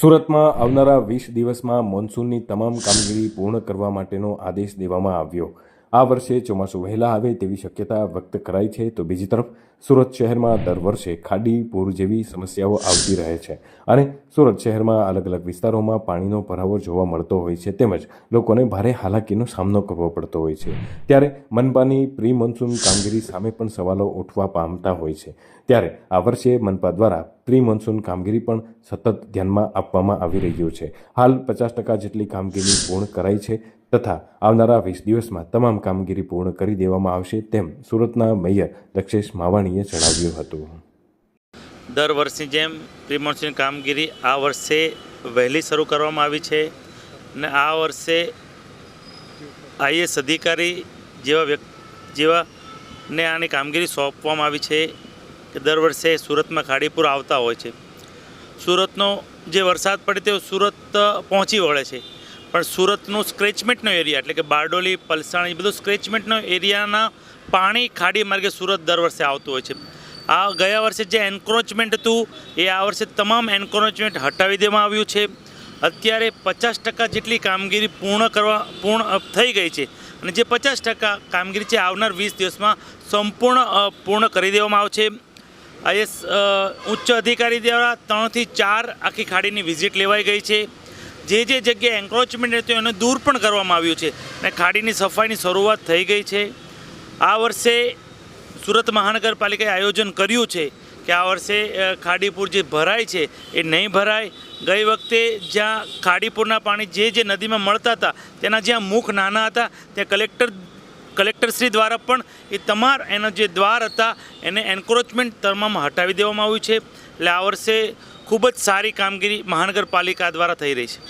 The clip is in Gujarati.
સુરતમાં આવનારા વીસ દિવસમાં મોન્સૂનની તમામ કામગીરી પૂર્ણ કરવા માટેનો આદેશ દેવામાં આવ્યો. આ વર્ષે ચોમાસું વહેલા આવે તેવી શક્યતા વ્યક્ત કરાઈ છે. તો બીજી તરફ, સુરત શહેરમાં દર વર્ષે ખાડી, પૂર જેવી સમસ્યાઓ આવતી રહે છે અને સુરત શહેરમાં અલગ અલગ વિસ્તારોમાં પાણીનો ભરાવો જોવા મળતો હોય છે તેમજ લોકોને ભારે હાલાકીનો સામનો કરવો પડતો હોય છે. ત્યારે મનપાની પ્રી મોન્સૂન કામગીરી સામે પણ સવાલો ઉઠવા પામતા હોય છે. ત્યારે આ વર્ષે મનપા દ્વારા પ્રી મોન્સૂન કામગીરી પણ સતત ધ્યાનમાં આપવામાં આવી રહ્યું છે. હાલ પચાસ ટકા જેટલી કામગીરી પૂર્ણ કરાઈ છે તથા આવનારા વીસ દિવસમાં તમામ કામગીરી પૂર્ણ કરી દેવામાં આવશે તેમ સુરતના મેયર દક્ષેશ માવાણીએ જણાવ્યું હતું. દર વર્ષની જેમ પ્રિમોન્સૂન કામગીરી આ વર્ષે વહેલી શરૂ કરવામાં આવી છે અને આ વર્ષે આઈએસ અધિકારી જેવા વ્યક્તિ જેવા ને આની કામગીરી સોંપવામાં આવી છે. કે દર વર્ષે સુરતમાં ખાડીપુર આવતા હોય છે. સુરતનો જે વરસાદ પડે તેઓ સુરત પહોંચી વળે છે. પણ સુરતનું સ્ક્રેચમેન્ટનો એરિયા એટલે કે બારડોલી, પલસાણ એ બધું સ્ક્રેચમેન્ટનો એરિયાના પાણી ખાડી માર્ગે સુરત દર વર્ષે આવતું હોય છે. આ ગયા વર્ષે જે એન્ક્રોચમેન્ટ હતું, એ આ વર્ષે તમામ એન્ક્રોચમેન્ટ હટાવી દેવામાં આવ્યું છે. અત્યારે પચાસ ટકા જેટલી કામગીરી પૂર્ણ કરવા, પૂર્ણ થઈ ગઈ છે. અને જે પચાસ ટકા કામગીરી છે, આવનાર વીસ દિવસમાં સંપૂર્ણ પૂર્ણ કરી દેવામાં આવશે. આઈએસ ઉચ્ચ અધિકારી દ્વારા ત્રણથી ચાર આખી ખાડીની વિઝિટ લેવાઈ ગઈ છે. જે જે જગ્યાએ એન્ક્રોચમેન્ટ હતું એને દૂર પણ કરવામાં આવ્યું છે અને ખાડીની સફાઈની શરૂઆત થઈ ગઈ છે. આ વર્ષે સુરત મહાનગરપાલિકાએ આયોજન કર્યું છે કે આ વર્ષે ખાડીપુર જે ભરાય છે એ નહીં ભરાય. ગઈ વખતે જ્યાં ખાડીપુરના પાણી જે જે નદીમાં મળતા હતા, તેના જ્યાં મુખ નાના હતા, ત્યાં કલેક્ટર કલેક્ટરશ્રી દ્વારા પણ એ તમાર એના જે દ્વાર હતા, એને એન્ક્રોચમેન્ટ તમામ હટાવી દેવામાં આવ્યું છે. એટલે આ વર્ષે ખૂબ જ સારી કામગીરી મહાનગરપાલિકા દ્વારા થઈ રહી છે.